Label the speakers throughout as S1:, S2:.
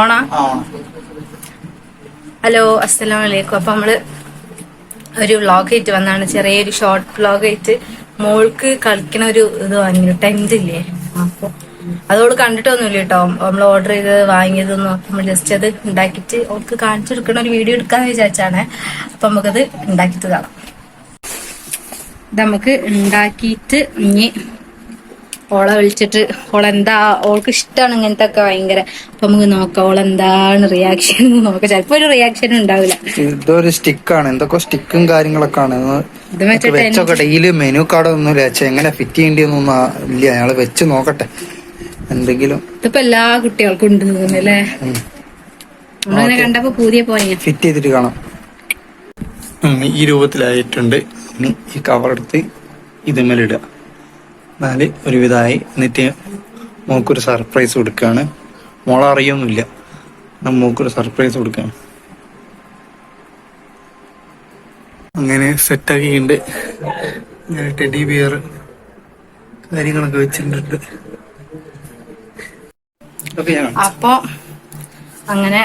S1: ഓണാ? Hello അസ്സലാം വലൈക്കും അപ്പൊ നമ്മൾ ഒരു വ്ളോഗ് ആയിട്ട് വന്നാണ്. ചെറിയൊരു ഷോർട്ട് വ്ളോഗ് ആയിട്ട് മോൾക്ക് കളിക്കണ ഒരു ഇത് വാങ്ങി ടെന്റ് ഇല്ലേ? അപ്പൊ അതോട് കണ്ടിട്ടൊന്നുമില്ല കേട്ടോ. നമ്മൾ ഓർഡർ ചെയ്ത് വാങ്ങിയതൊന്നും. നമ്മൾ ജസ്റ്റ് അത് ഉണ്ടാക്കിയിട്ട് അവൾക്ക് കാണിച്ചു കൊടുക്കണ ഒരു വീഡിയോ എടുക്കാന്ന് വിചാരിച്ചാണ്. അപ്പൊ നമുക്കത് ഉണ്ടാക്കിയിട്ട് കാണാം. നമുക്ക് ഉണ്ടാക്കിയിട്ട് ഇനി ഓളെ വിളിച്ചിട്ട് ഓളെന്താ ഓൾക്ക് ഇഷ്ടമാണ് ഇങ്ങനത്തെ ഒക്കെ ഭയങ്കര. അപ്പൊ നമുക്ക് നോക്കാം ഓളെന്താണ് റിയാക്ഷൻ നോക്കാം. ചിലപ്പോ ഒരു റിയാക്ഷൻ ഉണ്ടാവില്ല.
S2: ഇതൊരു സ്റ്റിക്കാണ് എന്തൊക്കെ സ്റ്റിക്കും കാര്യങ്ങളൊക്കെ ആണ്.
S1: ഇത് വെച്ചിട്ട്
S2: വെച്ചൊക്കെ ഡെയിലി മെനു കാർഡ് ഒന്നുമില്ല വെച്ചാൽ എങ്ങനെ ഫിറ്റ് ചെയ്യേണ്ടിയൊന്നും ഇല്ല. ഞങ്ങൾ വെച്ച് നോക്കട്ടെ. എന്തെങ്കിലും.
S1: ഇതിപ്പോ എല്ലാ കുട്ടികൾക്കും ഉണ്ട് തോന്നുന്നല്ലേ നമ്മളിങ്ങനെ കണ്ടപ്പോ പുതിയ പോയ
S2: ഫിറ്റ് ചെയ്തിട്ട് കാണാം. ഈ രൂപത്തിലായിട്ടുണ്ട്. ഇനി ഈ കവർ എടുത്ത് ഇതുമേലിടുക. എന്നാൽ ഒരുവിധമായി എന്നിട്ട് മോക്കൊരു സർപ്രൈസ് കൊടുക്കുകയാണ് മോളെ അറിയൊന്നുമില്ല. ഞാൻ മോക്കൊരു സർപ്രൈസ് കൊടുക്കുകയാണ് അങ്ങനെ സെറ്റാക്കിയിട്ടുണ്ട് ടെഡി ബിയർ കാര്യങ്ങളൊക്കെ വെച്ചിട്ടുണ്ട്. ഞാൻ
S1: അപ്പൊ അങ്ങനെ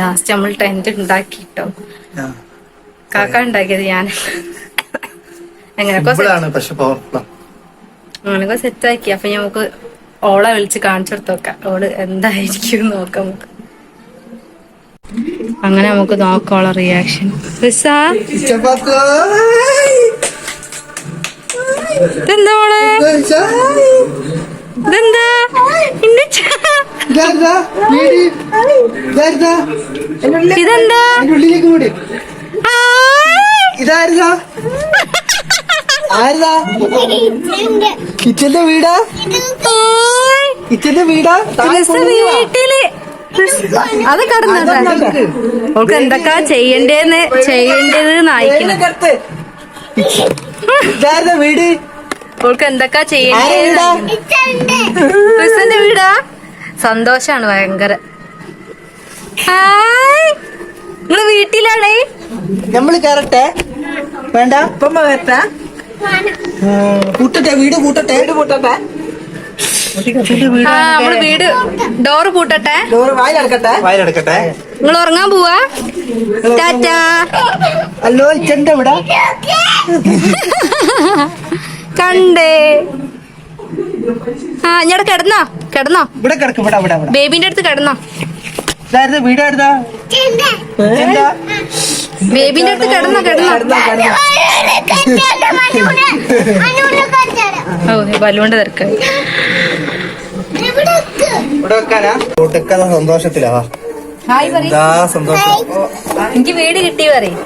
S1: ലാസ്റ്റ് നമ്മൾ ടെന്റ് ഉണ്ടാക്കിട്ടോ. കാക്ക ഉണ്ടാക്കിയത് ഞാൻ. എങ്ങനെയൊക്കെ
S2: സിമ്പിളാണ് പക്ഷെ
S1: അങ്ങനെയൊക്കെ സെറ്റ് ആക്കി അപ്പൊ നമുക്ക് ഓളെ വിളിച്ച് കാണിച്ചു കൊടുത്തോക്കാം ഓൾ എന്തായിരിക്കും നോക്കാം നമുക്ക്. അങ്ങനെ നമുക്ക് നോക്കാം ഓളെ റിയാക്ഷൻ ഇതെന്താ ഇതെന്താ? ഇതെന്താ.
S2: ഇതായിരുന്നാ? ആയിരുന്നാ കിച്ചന്റെ വീടാ. കിച്ചന്റെ വീടാ?
S1: വീട്ടിൽ. അത് കടന്നതാ ഓൾക്ക് എന്തൊക്കെ ചെയ്യണ്ടേന്ന് ചെയ്യേണ്ടത്
S2: വീട്?
S1: ഓൾക്ക് എന്തൊക്കെ ചെയ്യണ്ടേന്ന്
S2: വീടാ?
S1: സന്തോഷാണ് ഭയങ്കര. നിങ്ങൾ വീട്ടിലാണേ?
S2: നമ്മൾ കയറട്ടെ വേണ്ട. ഇപ്പം വരട്ടെ പൂട്ടട്ടെ വീട് പൂട്ടട്ടെ. വീട് പൂട്ടട്ടെ.
S1: ആ നമ്മൾ വീട് ഡോറ് പൂട്ടട്ടെ.
S2: വായിലടക്കട്ടെ. വായിലടക്കട്ടെ.
S1: നിങ്ങൾ ഉറങ്ങാൻ പോവാ. ടാറ്റാ.
S2: ഹലോ ഇച്ചന്റെ ഇവിടെ
S1: കണ്ടേ. ആ ഇഞ്ഞടെ കിടന്നോ? കിടന്നോ?
S2: ഇവിടെ കിടക്കും ഇവിടെ ഇവിടെ
S1: ബേബിന്റെ അടുത്ത് കിടന്നോ.
S2: വീട്
S1: ബേബിന്റെ അടുത്ത് കിടന്നോ കിടന്നോ ഓ ബലൂണ്ട് തിരക്കായി
S2: സന്തോഷത്തിലാ.
S1: എനിക്ക് വീട് കിട്ടി പറയും.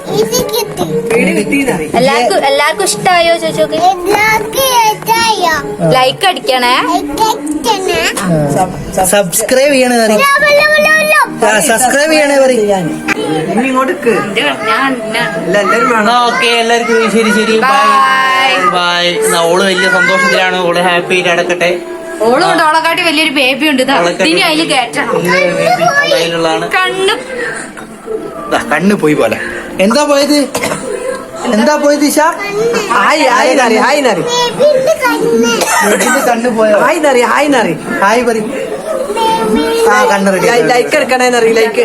S1: എല്ലാവർക്കും എല്ലാവർക്കും ഇഷ്ടായോ ചോദിച്ചോക്ക്? ലൈക്ക് അടിക്കണേ.
S2: സബ്സ്ക്രൈബ് ചെയ്യണേ സബ്സ്ക്രൈബ് ചെയ്യണേ ഇങ്ങോട്ട്
S1: ഞാൻ
S3: ഓക്കെ എല്ലാവർക്കും ശരി ശരി.
S1: ബൈ
S3: ബൈ ഓൾ വലിയ സന്തോഷത്തിലാണ്. ഓൾ ഹാപ്പി ആയിട്ട് അടക്കട്ടെ
S1: ഓളും ഉണ്ട് ഓളെക്കാട്ടി വലിയൊരു ബേബി ഉണ്ട്. ഇനി അതിൽ കയറ്റണം. കണ്ണു.
S2: ദാ, കണ്ണ് പോയി പോലെ. എന്താ പോയത്? എന്താ പോയത് ഇഷ?
S4: ഹായ് ഹായ് നറി ഹായ് നറി
S2: കണ്ണ് പോയ?
S4: ഹായ് നറി ഹായ് നറി
S2: ഹായ് പറ ആ കണ്ണ് റെഡി
S4: ലൈക്ക് എടുക്കണേ നറി ലൈക്ക്